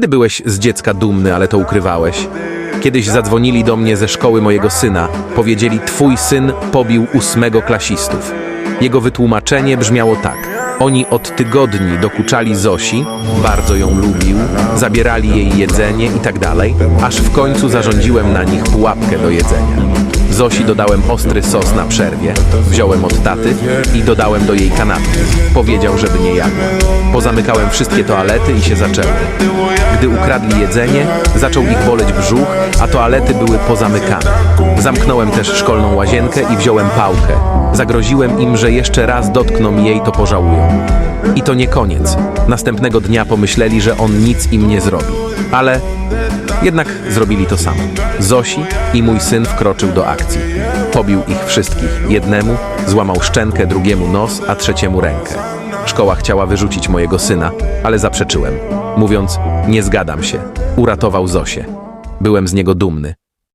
Kiedy byłeś z dziecka dumny, ale to ukrywałeś? Kiedyś zadzwonili do mnie ze szkoły mojego syna. Powiedzieli, twój syn pobił ósmego klasistów. Jego wytłumaczenie brzmiało tak. Oni od tygodni dokuczali Zosi, bardzo ją lubił, zabierali jej jedzenie i tak dalej, aż w końcu zarządziłem na nich pułapkę do jedzenia. Zosi dodałem ostry sos na przerwie, wziąłem od taty i dodałem do jej kanapki. Powiedział, żeby nie jadła. Pozamykałem wszystkie toalety i się zaczęło. Gdy ukradli jedzenie, zaczął ich boleć brzuch, a toalety były pozamykane. Zamknąłem też szkolną łazienkę i wziąłem pałkę. Zagroziłem im, że jeszcze raz dotkną jej, to pożałują. I to nie koniec. Następnego dnia pomyśleli, że on nic im nie zrobi. Ale jednak zrobili to samo. Zosi i mój syn wkroczył do akcji. Pobił ich wszystkich. Jednemu złamał szczękę, drugiemu nos, a trzeciemu rękę. Szkoła chciała wyrzucić mojego syna, ale zaprzeczyłem, mówiąc: Nie zgadam się. Uratował Zosię. Byłem z niego dumny.